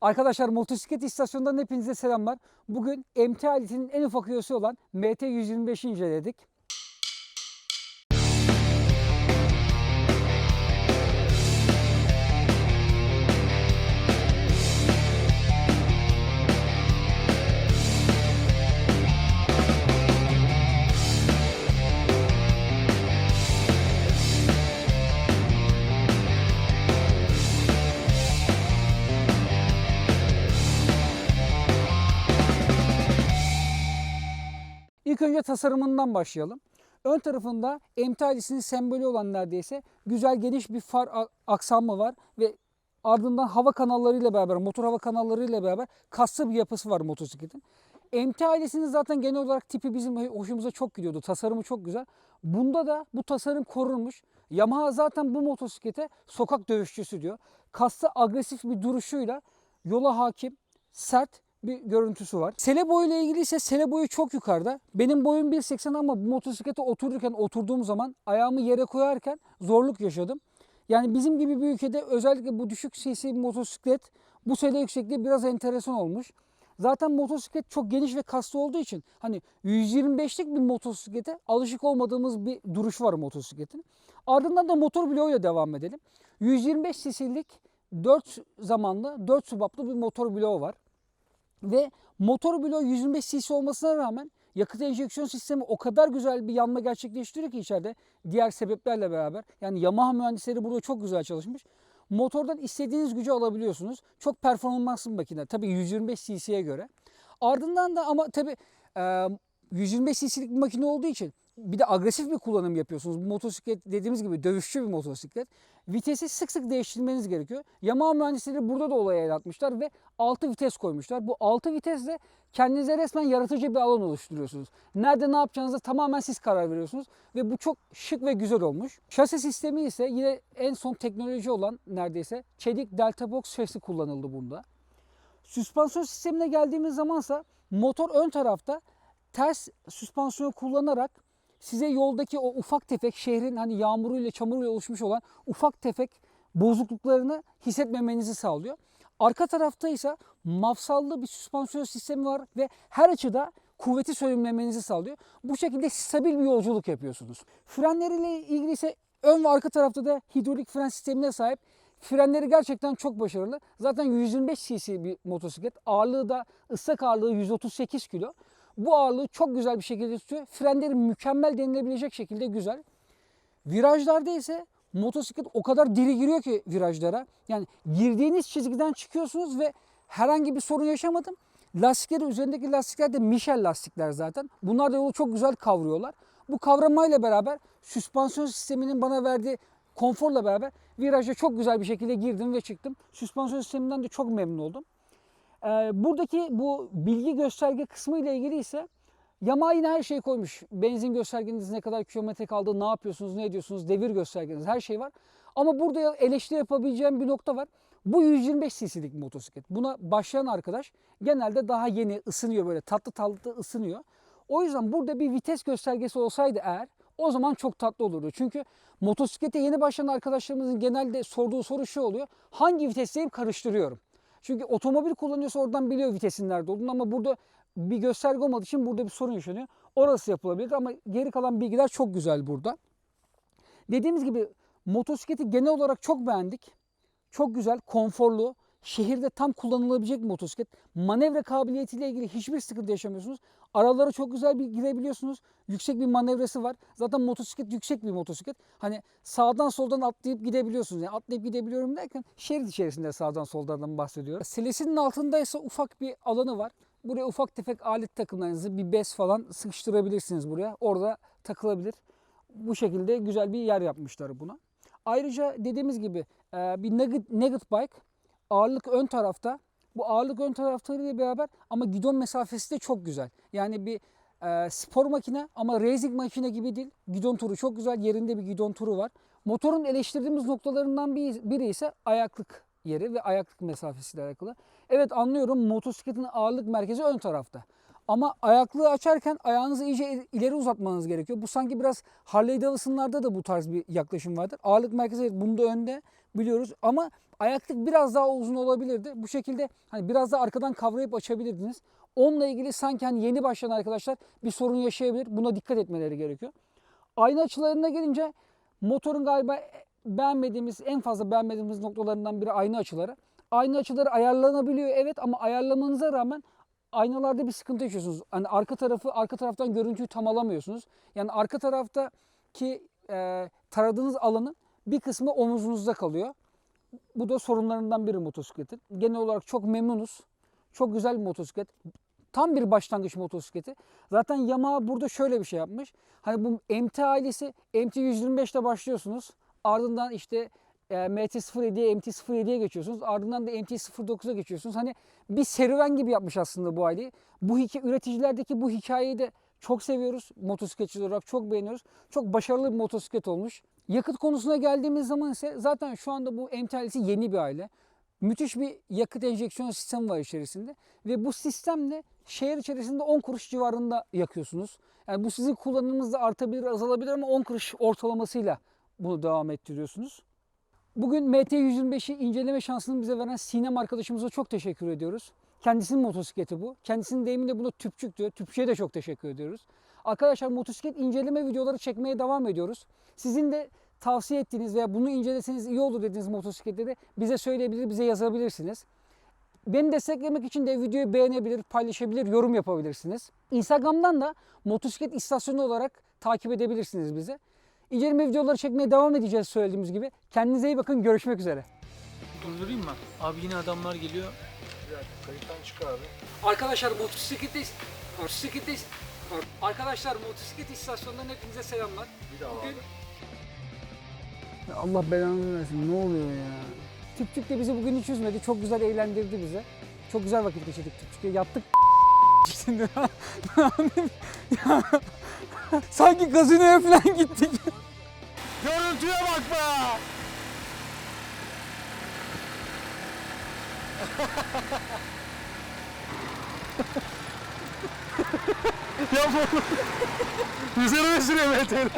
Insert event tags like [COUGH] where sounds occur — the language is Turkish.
Arkadaşlar motosiklet istasyonundan hepinize selamlar. Bugün MT aletinin en ufak üyesi olan MT125'i inceledik. İlk önce tasarımından başlayalım. Ön tarafında MT ailesinin sembolü olan neredeyse güzel geniş bir far aksamı var ve ardından hava kanallarıyla beraber, motor hava kanallarıyla beraber kaslı bir yapısı var motosikletin. MT ailesinin zaten genel olarak tipi bizim hoşumuza çok gidiyordu. Tasarımı çok güzel. Bunda da bu tasarım korunmuş. Yamaha zaten bu motosiklete sokak dövüşçüsü diyor. Kaslı agresif bir duruşuyla yola hakim, sert bir görüntüsü var. Sele boyu ile ilgili ise sele boyu çok yukarıda. Benim boyum 1.80 ama bu motosiklete otururken oturduğum zaman ayağımı yere koyarken zorluk yaşadım. Yani bizim gibi bir ülkede özellikle bu düşük cc motosiklet bu sele yüksekliği biraz enteresan olmuş. Zaten motosiklet çok geniş ve kaslı olduğu için hani 125'lik bir motosiklete alışık olmadığımız bir duruş var motosikletin. Ardından da motor bloğuyla devam edelim. 125 cc'lik 4 zamanlı 4 subaplı bir motor bloğu var. Ve motor bloğu 125 cc olmasına rağmen yakıt enjeksiyon sistemi o kadar güzel bir yanma gerçekleştiriyor ki içeride diğer sebeplerle beraber. Yani Yamaha mühendisleri burada çok güzel çalışmış. Motordan istediğiniz gücü alabiliyorsunuz. Çok performanslı bir makine. Tabii 125 cc'ye göre. Ardından da ama tabii e, 125 cc'lik bir makine olduğu için bir de agresif bir kullanım yapıyorsunuz. Bu motosiklet dediğimiz gibi dövüşçü bir motosiklet. Vitesi sık sık değiştirmeniz gerekiyor. Yamaha mühendisleri burada da olaya el atmışlar ve 6 vites koymuşlar. Bu 6 vitesle kendinize resmen yaratıcı bir alan oluşturuyorsunuz. Nerede ne yapacağınıza tamamen siz karar veriyorsunuz ve bu çok şık ve güzel olmuş. Şase sistemi ise yine en son teknoloji olan neredeyse çelik Delta Box şasi kullanıldı bunda. Süspansiyon sistemine geldiğimiz zamansa motor ön tarafta ters süspansiyonu kullanarak size yoldaki o ufak tefek şehrin hani yağmuruyla çamuruyla oluşmuş olan ufak tefek bozukluklarını hissetmemenizi sağlıyor. Arka tarafta ise mafsallı bir süspansiyon sistemi var ve her açıda kuvveti sönümlemenizi sağlıyor. Bu şekilde stabil bir yolculuk yapıyorsunuz. Frenleriyle ilgili ise ön ve arka tarafta da hidrolik fren sistemine sahip. Frenleri gerçekten çok başarılı. Zaten 125 cc bir motosiklet. Ağırlığı da ıslak ağırlığı 138 kilo. Bu ağırlığı çok güzel bir şekilde tutuyor. Frenleri mükemmel denilebilecek şekilde güzel. Virajlarda ise motosiklet o kadar diri giriyor ki virajlara. Yani girdiğiniz çizgiden çıkıyorsunuz ve herhangi bir sorun yaşamadım. Lastikleri üzerindeki lastikler de Michelin lastikler zaten. Bunlar da yolu çok güzel kavruyorlar. Bu kavramayla beraber süspansiyon sisteminin bana verdiği konforla beraber viraja çok güzel bir şekilde girdim ve çıktım. Süspansiyon sisteminden de çok memnun oldum. Ee, buradaki bu bilgi gösterge kısmı ile ilgili ise Yamaha yine her şeyi koymuş. Benzin göstergeniz ne kadar kilometre kaldı, ne yapıyorsunuz, ne ediyorsunuz, devir göstergeniz her şey var. Ama burada eleştiri yapabileceğim bir nokta var. Bu 125 cc'lik motosiklet. Buna başlayan arkadaş genelde daha yeni ısınıyor böyle tatlı tatlı ısınıyor. O yüzden burada bir vites göstergesi olsaydı eğer o zaman çok tatlı olurdu. Çünkü motosiklete yeni başlayan arkadaşlarımızın genelde sorduğu soru şu oluyor. Hangi vitesteyim karıştırıyorum. Çünkü otomobil kullanıyorsa oradan biliyor vitesin nerede olduğunu ama burada bir gösterge olmadığı için burada bir sorun yaşanıyor. Orası yapılabilir ama geri kalan bilgiler çok güzel burada. Dediğimiz gibi motosikleti genel olarak çok beğendik. Çok güzel, konforlu, şehirde tam kullanılabilecek bir motosiklet. Manevra kabiliyetiyle ilgili hiçbir sıkıntı yaşamıyorsunuz. Aralara çok güzel bir girebiliyorsunuz. Yüksek bir manevrası var. Zaten motosiklet yüksek bir motosiklet. Hani sağdan soldan atlayıp gidebiliyorsunuz. Yani atlayıp gidebiliyorum derken şerit içerisinde sağdan soldan bahsediyorum. Selesinin altında ise ufak bir alanı var. Buraya ufak tefek alet takımlarınızı bir bez falan sıkıştırabilirsiniz buraya. Orada takılabilir. Bu şekilde güzel bir yer yapmışlar buna. Ayrıca dediğimiz gibi bir nugget, nugget bike ağırlık ön tarafta. Bu ağırlık ön taraflarıyla beraber ama gidon mesafesi de çok güzel. Yani bir e, spor makine ama racing makine gibi değil. Gidon turu çok güzel. Yerinde bir gidon turu var. Motorun eleştirdiğimiz noktalarından bir- biri ise ayaklık yeri ve ayaklık mesafesiyle alakalı. Evet anlıyorum motosikletin ağırlık merkezi ön tarafta. Ama ayaklığı açarken ayağınızı iyice ileri uzatmanız gerekiyor. Bu sanki biraz Harley Davidson'larda da bu tarz bir yaklaşım vardır. Ağırlık merkezi bunda önde biliyoruz ama ayaklık biraz daha uzun olabilirdi. Bu şekilde hani biraz da arkadan kavrayıp açabilirdiniz. Onunla ilgili sanki hani yeni başlayan arkadaşlar bir sorun yaşayabilir. Buna dikkat etmeleri gerekiyor. Ayna açılarına gelince motorun galiba beğenmediğimiz en fazla beğenmediğimiz noktalarından biri ayna açıları. Ayna açıları ayarlanabiliyor evet ama ayarlamanıza rağmen aynalarda bir sıkıntı yaşıyorsunuz. Hani arka tarafı arka taraftan görüntüyü tam alamıyorsunuz. Yani arka taraftaki e, taradığınız alanın bir kısmı omuzunuzda kalıyor. Bu da sorunlarından biri motosikletin. Genel olarak çok memnunuz. Çok güzel bir motosiklet. Tam bir başlangıç motosikleti. Zaten Yamaha burada şöyle bir şey yapmış. Hani bu MT ailesi MT 125 ile başlıyorsunuz. Ardından işte MT-07'ye, MT-07'ye geçiyorsunuz. Ardından da MT-09'a geçiyorsunuz. Hani bir serüven gibi yapmış aslında bu aileyi. Bu üreticilerdeki bu hikayeyi de çok seviyoruz. Motosikletçi olarak çok beğeniyoruz. Çok başarılı bir motosiklet olmuş. Yakıt konusuna geldiğimiz zaman ise zaten şu anda bu MT ailesi yeni bir aile. Müthiş bir yakıt enjeksiyon sistemi var içerisinde. Ve bu sistemle şehir içerisinde 10 kuruş civarında yakıyorsunuz. Yani bu sizin kullanımınızda artabilir, azalabilir ama 10 kuruş ortalamasıyla bunu devam ettiriyorsunuz. Bugün MT-125'i inceleme şansını bize veren Sinem arkadaşımıza çok teşekkür ediyoruz. Kendisinin motosikleti bu. Kendisinin deyimiyle buna tüpçük diyor. Tüpçüye de çok teşekkür ediyoruz. Arkadaşlar motosiklet inceleme videoları çekmeye devam ediyoruz. Sizin de tavsiye ettiğiniz veya bunu inceleseniz iyi olur dediğiniz motosikletleri bize söyleyebilir, bize yazabilirsiniz. Beni desteklemek için de videoyu beğenebilir, paylaşabilir, yorum yapabilirsiniz. Instagram'dan da motosiklet istasyonu olarak takip edebilirsiniz bizi. İnceleme videoları çekmeye devam edeceğiz söylediğimiz gibi. Kendinize iyi bakın. Görüşmek üzere. Durdurayım mı? Abi yine adamlar geliyor. Kayıttan çık abi. Arkadaşlar motosikletteyiz. Motosikletteyiz. Arkadaşlar motosiklet istasyonundan hepinize selamlar. Bir daha Bugün- Allah belanı versin. Ne oluyor ya? Tüpçük de bizi bugün hiç üzmedi. Çok güzel eğlendirdi bize. Çok güzel vakit geçirdik Tüpçük'e. Yattık [LAUGHS] şimdi. [LAUGHS] Sanki gazinoya falan gittik. Görüntüye bak be! [LAUGHS] ya bu üzerime sürüyor Mete'yle.